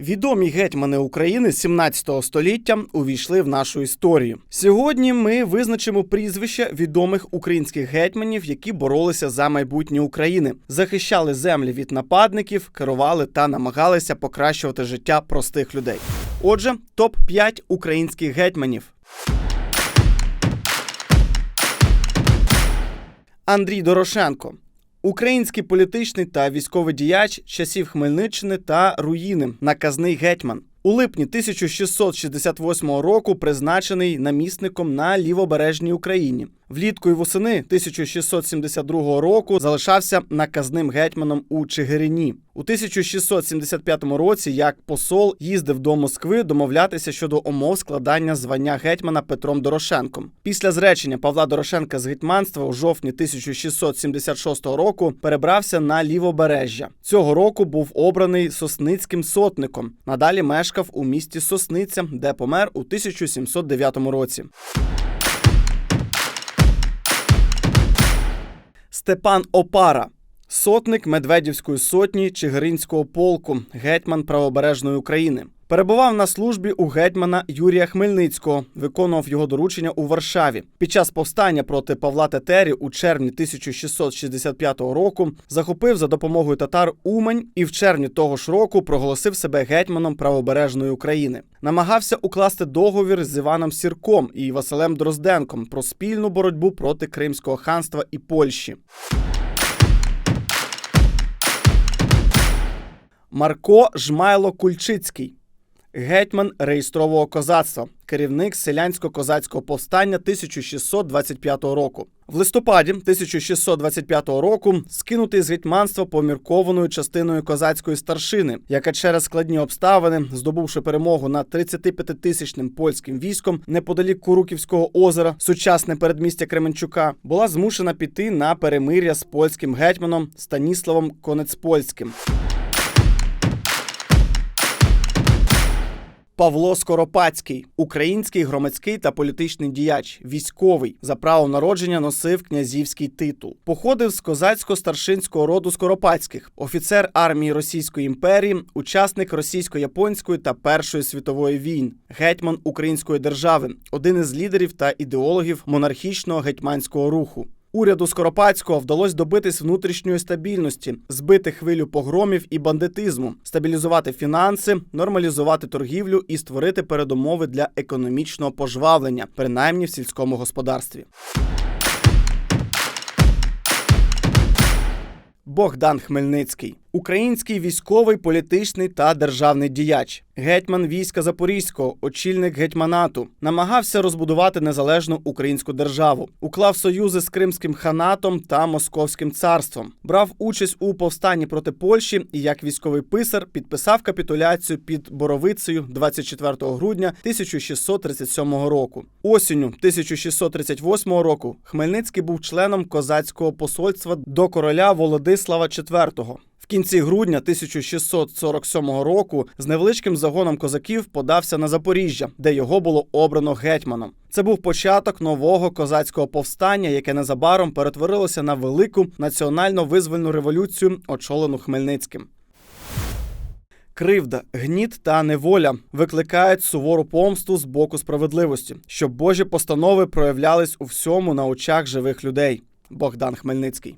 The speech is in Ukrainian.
Відомі гетьмани України 17 століття увійшли в нашу історію. Сьогодні ми визначимо прізвища відомих українських гетьманів, які боролися за майбутнє України, захищали землі від нападників, керували та намагалися покращувати життя простих людей. Отже, топ 5 українських гетьманів. Андрій Дорошенко. Український політичний та військовий діяч часів Хмельниччини та руїни, наказний гетьман. У липні 1668 року призначений намісником на лівобережній Україні. Влітку і восени 1672 року залишався наказним гетьманом у Чигирині. У 1675 році, як посол, їздив до Москви домовлятися щодо умов складання звання гетьмана Петром Дорошенком. Після зречення Павла Дорошенка з гетьманства у жовтні 1676 року перебрався на лівобережжя. Цього року був обраний сосницьким сотником. Надалі мешкав у місті Сосниця, де помер у 1709 році. Степан Опара, сотник Медведівської сотні Чигиринського полку, гетьман правобережної України. Перебував на службі у гетьмана Юрія Хмельницького, виконував його доручення у Варшаві. Під час повстання проти Павла Тетері у червні 1665 року захопив за допомогою татар Умань і в червні того ж року проголосив себе гетьманом правобережної України. Намагався укласти договір з Іваном Сірком і Василем Дрозденком про спільну боротьбу проти Кримського ханства і Польщі. Марко Жмайло Кульчицький, гетьман реєстрового козацтва, керівник селянсько-козацького повстання 1625 року. В листопаді 1625 року скинутий з гетьманства поміркованою частиною козацької старшини, яка через складні обставини, здобувши перемогу над 35-тисячним польським військом неподалік Куруківського озера, сучасне передмістя Кременчука, була змушена піти на перемир'я з польським гетьманом Станіславом Конецпольським. Павло Скоропадський, український громадський та політичний діяч, військовий за право народження носив князівський титул. Походив з козацько-старшинського роду Скоропадських, офіцер армії Російської імперії, учасник російсько-японської та Першої світової війн, гетьман української держави, один із лідерів та ідеологів монархічного гетьманського руху. Уряду Скоропадського вдалося добитись внутрішньої стабільності, збити хвилю погромів і бандитизму, стабілізувати фінанси, нормалізувати торгівлю і створити передумови для економічного пожвавлення, принаймні в сільському господарстві. Богдан Хмельницький, український військовий, політичний та державний діяч, гетьман війська Запорізького, очільник гетьманату, намагався розбудувати незалежну українську державу, уклав союзи з Кримським ханатом та Московським царством, брав участь у повстанні проти Польщі і як військовий писар підписав капітуляцію під Боровицею 24 грудня 1637 року. Осінню 1638 року Хмельницький був членом козацького посольства до короля Володислава IV. Кінці грудня 1647 року з невеличким загоном козаків подався на Запоріжжя, де його було обрано гетьманом. Це був початок нового козацького повстання, яке незабаром перетворилося на велику національно-визвольну революцію, очолену Хмельницьким. Кривда, гніт та неволя викликають сувору помсту з боку справедливості, щоб Божі постанови проявлялись у всьому на очах живих людей. Богдан Хмельницький.